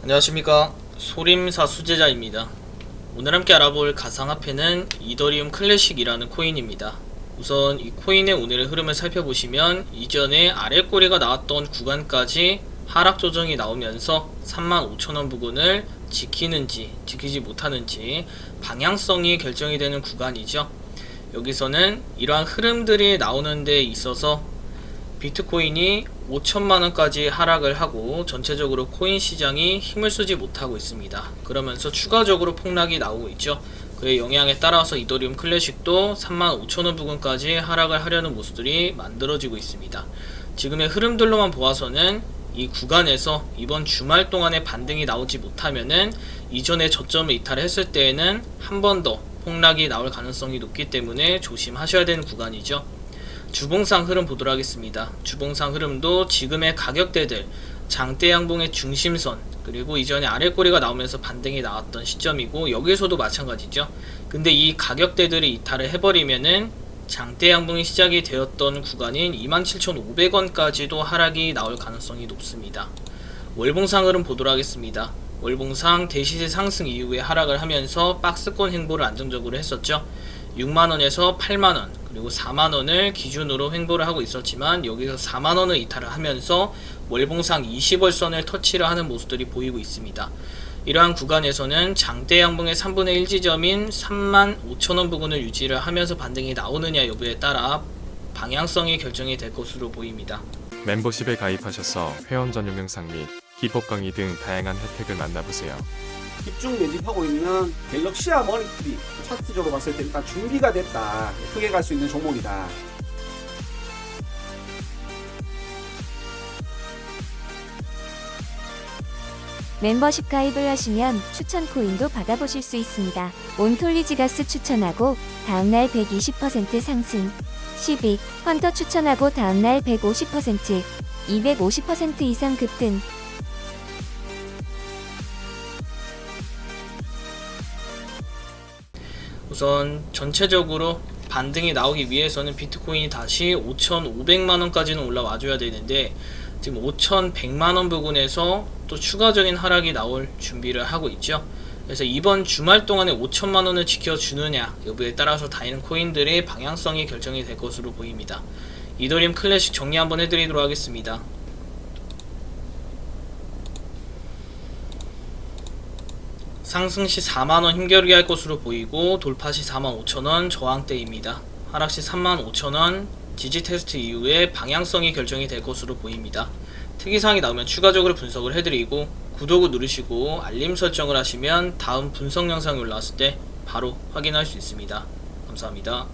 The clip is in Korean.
안녕하십니까. 소림사 수제자입니다. 오늘 함께 알아볼 가상화폐는 이더리움 클래식이라는 코인입니다. 우선 이 코인의 오늘의 흐름을 살펴보시면 이전에 아래 꼬리가 나왔던 구간까지 하락 조정이 나오면서 35,000원 부근을 지키는지 지키지 못하는지 방향성이 결정이 되는 구간이죠. 여기서는 이러한 흐름들이 나오는 데 있어서 비트코인이 5천만 원까지 하락을 하고 전체적으로 코인 시장이 힘을 쓰지 못하고 있습니다. 그러면서 추가적으로 폭락이 나오고 있죠. 그의 영향에 따라서 이더리움 클래식도 3만 5천 원 부근까지 하락을 하려는 모습들이 만들어지고 있습니다. 지금의 흐름들로만 보아서는 이 구간에서 이번 주말 동안에 반등이 나오지 못하면은 이전에 저점을 이탈했을 때에는 한 번 더 폭락이 나올 가능성이 높기 때문에 조심하셔야 되는 구간이죠. 주봉상 흐름 보도록 하겠습니다. 주봉상 흐름도 지금의 가격대들 장대 양봉의 중심선 그리고 이전에 아래 꼬리가 나오면서 반등이 나왔던 시점이고 여기서도 마찬가지죠. 근데 이 가격대들이 이탈을 해버리면은 장대 양봉이 시작이 되었던 구간인 27,500원까지도 하락이 나올 가능성이 높습니다. 월봉상 흐름 보도록 하겠습니다. 월봉상 대시세 상승 이후에 하락을 하면서 박스권 행보를 안정적으로 했었죠. 6만원에서 8만원 그리고 4만 원을 기준으로 횡보를 하고 있었지만 여기서 4만 원을 이탈을 하면서 월봉상 20월선을 터치를 하는 모습들이 보이고 있습니다. 이러한 구간에서는 장대 양봉의 3분의 1 지점인 3만 5천원 부근을 유지를 하면서 반등이 나오느냐 여부에 따라 방향성이 결정이 될 것으로 보입니다. 멤버십에 가입하셔서 회원 전용 영상 및 기법 강의 등 다양한 혜택을 만나보세요. 집중 매집하고 있는 갤럭시아 머니트리 차트적으로 봤을 때 일단 준비가 됐다 크게 갈 수 있는 종목이다 멤버십 가입을 하시면 추천 코인도 받아보실 수 있습니다. 온톨리지가스 추천하고 다음날 120% 상승. 12. 헌터 추천하고 다음날 150%, 250% 이상 급등. 우선 전체적으로 반등이 나오기 위해서는 비트코인이 다시 5,500만원까지는 올라와 줘야 되는데 지금 5,100만원 부근에서 또 추가적인 하락이 나올 준비를 하고 있죠. 그래서 이번 주말 동안에 5천만 원을 지켜주느냐 여부에 따라서 다른 코인들의 방향성이 결정이 될 것으로 보입니다. 이더리움 클래식 정리 한번 해드리도록 하겠습니다. 상승 시 4만원 힘겨루기 할 것으로 보이고 돌파 시 4만 5천원 저항대입니다. 하락 시 3만 5천원 지지 테스트 이후에 방향성이 결정이 될 것으로 보입니다. 특이사항이 나오면 추가적으로 분석을 해드리고 구독을 누르시고 알림 설정을 하시면 다음 분석 영상이 올라왔을 때 바로 확인할 수 있습니다. 감사합니다.